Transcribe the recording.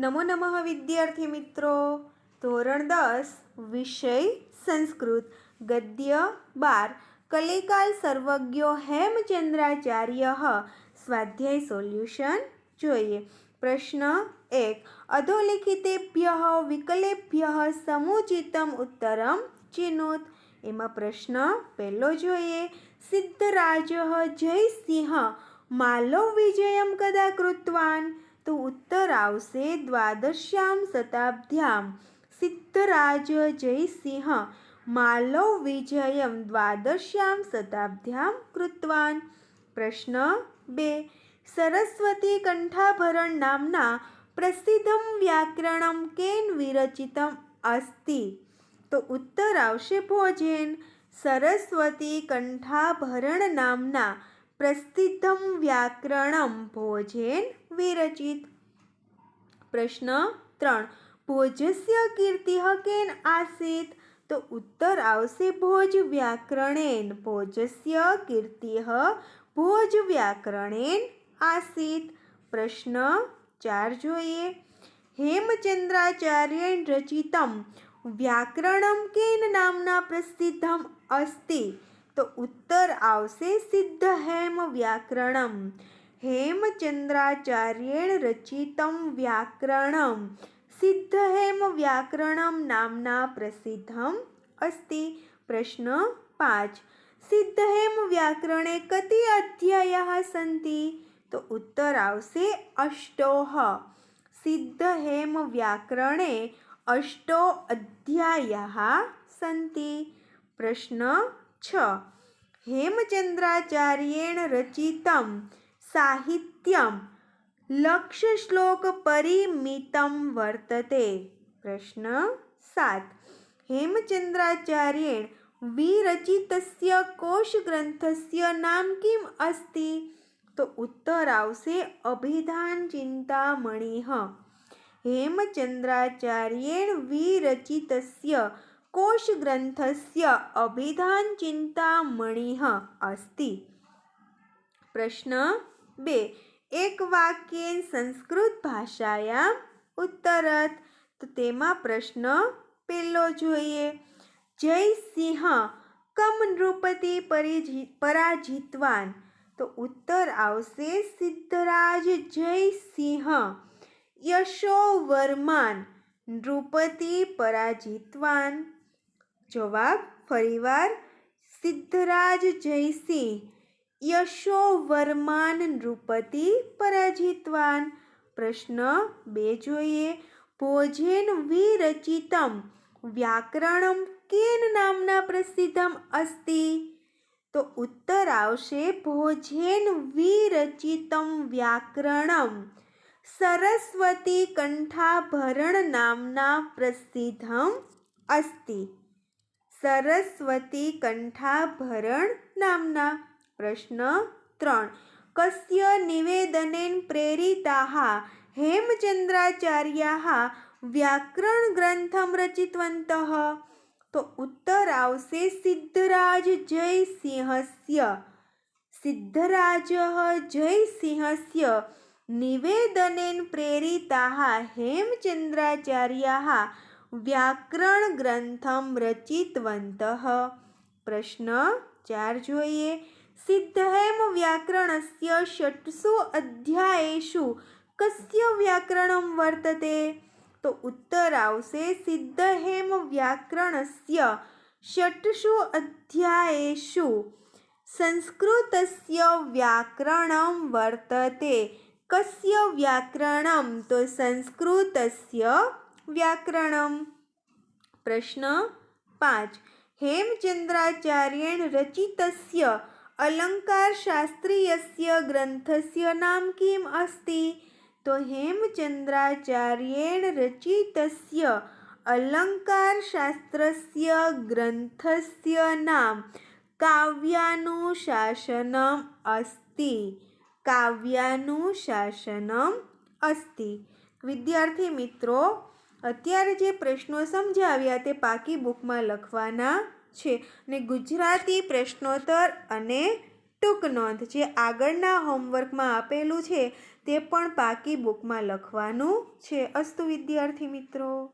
નમો નમઃ વિદ્યાર્થી મિત્રો. ધોરણ દસ, વિષય સંસ્કૃત. ગદ્ય બાર, કલિકાલ સર્વજ્ઞો હેમચંદ્રાચાર્ય સ્વાધ્યાય સોલ્યુશન જોઈએ. પ્રશ્ન એક, અધોલિખિતેભ્ય વિકલેભ્ય સમુચિતમ ઉત્તરમ ચિનોત. એમાં પ્રશ્ન પહેલો જોઈએ, સિદ્ધરાજ જયસિંહ માલવ વિજયમ કદા કૃતવાન તો ઉત્તર આવશે દ્વાદશ્યામ શતાબ્દ્યામ સિદ્ધરાજ જયસિંહ માલવ વિજયમ દ્વાદશ્યામ શતાબ્દ્યામ કૃતવાન પ્રશ્ન બે સરસ્વતી કંઠાભરણ નામના પ્રસિદ્ધમ વ્યાકરણમ કેન વિરચિતમ અસ્તિ તો ઉત્તર આવશે ભોજેન સરસ્વતી કંઠાભરણ નામના પ્રસિદ્ધમ વ્યાકરણમ ભોજન વિરચિત પ્રશ્ન ત્રણ ભોજસ્ય કીર્તિ કેન આસીત તો ઉત્તર આવશે ભોજ વ્યાકરણેન ભોજસ્ય કીર્તિ ભોજ વ્યાકરણેન આસીત પ્રશ્ન ચાર જોઈએ હેમચંદ્રાચાર્યેણ રચિતમ વ્યાકરણમ કેન નામના પ્રસિદ્ધમ અસ્તિ તો ઉત્તર આવશે સિદ્ધ હેમ વ્યાકરણમ હેમચંદ્રાચાર્યેણ રચિતમ વ્યાકરણમ સિદ્ધ હેમ વ્યાકરણમ નામના પ્રસિદ્ધમ અસ્તિ પ્રશ્ન પાંચ સિદ્ધ હેમ વ્યાકરણે કતિ અધ્યાયः સન્તિ તો ઉત્તર આવશે અષ્ટોહ સિદ્ધ હેમ વ્યાકરણે અષ્ટો અધ્યાયः સન્તિ પ્રશ્ન છ હેમચંદ્રાચાર્યેણ રચિતમ સાહિત્યમ. લક્ષશ્લોક પરિમિતમ વર્તતે. પ્રશ્ન સાત. હેમચંદ્રાચાર્યેણ વિરચિતસ્ય કોશગ્રંથસ્ય નામ કિમ અસ્તિ? તો ઉત્તર આવશે અભિધાન ચિંતામણી હેમચંદ્રાચાર્યેણ વિરચિતસ્ય કોશગ્રંથસ્ય અભિધાન ચિંતામણિઃ અસ્તિ પ્રશ્ન બે એક વાક્યેન સંસ્કૃત ભાષાયામ ઉત્તરત તો તેમાં પ્રશ્ન પહેલો જોઈએ જય સિંહ કમ નૃપતિ પરિજી પરાજિતવાન તો ઉત્તર આવશે સિદ્ધરાજ જયસિંહ યશોવર્માન નૃપતિ પરાજિતવાન જવાબ ફરીવાર સિદ્ધરાજ જયસિંહ યશોવર્માન નૃપતિ પરાજિતવાન. પ્રશ્ન બે જોઈએ. ભોજેન વિરચિતમ, વ્યાકરણમ કેન નામના પ્રસિદ્ધમ અસ્તિ? તો ઉત્તર આવશે ભોજેન વિરચિતમ વ્યાકરણમ, સરસ્વતી કંઠાભરણ નામના પ્રસિદ્ધમ અસ્તિ. સરસ્વતી કંઠાભરણ નામના પ્રશ્ન ત્રણ. કસ્ય નિવેદનેન હેમચંદ્રાચાર્યા વ્યાકરણ ગ્રંથમ રચિતવંત. તો ઉત્તર આવશે સિદ્ધરાજ જયસિંહસ્ય. સિદ્ધરાજः જયસિંહસ્ય. નિવેદનેન પ્રેરિતા હેમચંદ્રાચાર્યાः વ્યાકરણગ્રંથમ રચિતવन्तः પ્રશ્ન ચાર જોઈએ સિદ્ધહેમ વ્યાકરણસ્ય ષટ્સુ અધ્યાયેષુ કસ્ય વ્યાકરણમ વર્તતે તો ઉત્તર આવશે સિદ્ધહેમ વ્યાકરણસ્ય ષટ્સુ અધ્યાયેષુ સંસ્કૃતસ્ય વ્યાકરણમ વર્તતે કસ્ય વ્યાકરણમ તો સંસ્કૃતસ્ય વ્યાકરણમ. પ્રશ્ન પાંચ. હેમચંદ્રાચાર્યેણ રચિતસ્ય અલંકારશાસ્ત્રીયસ્ય ગ્રંથસ્ય નામ કિમ અસ્તિ? તો હેમચંદ્રાચાર્યેણ રચિતસ્ય અલંકારશાસ્ત્રસ્ય ગ્રંથસ્ય નામ કાવ્યાનુશાસનમ અસ્તિ. કાવ્યાનુશાસનમ અસ્તિ. વિદ્યાર્થી મિત્રો અત્યારે જે પ્રશ્નો સમજાવ્યા તે પાકી બુકમાં લખવાના છે ને ગુજરાતી પ્રશ્નોત્તર અને ટૂંક નોંધ જે આગળના હોમવર્કમાં આપેલું છે તે પણ પાકી બુકમાં લખવાનું છે. અસ્તુ વિદ્યાર્થી મિત્રો.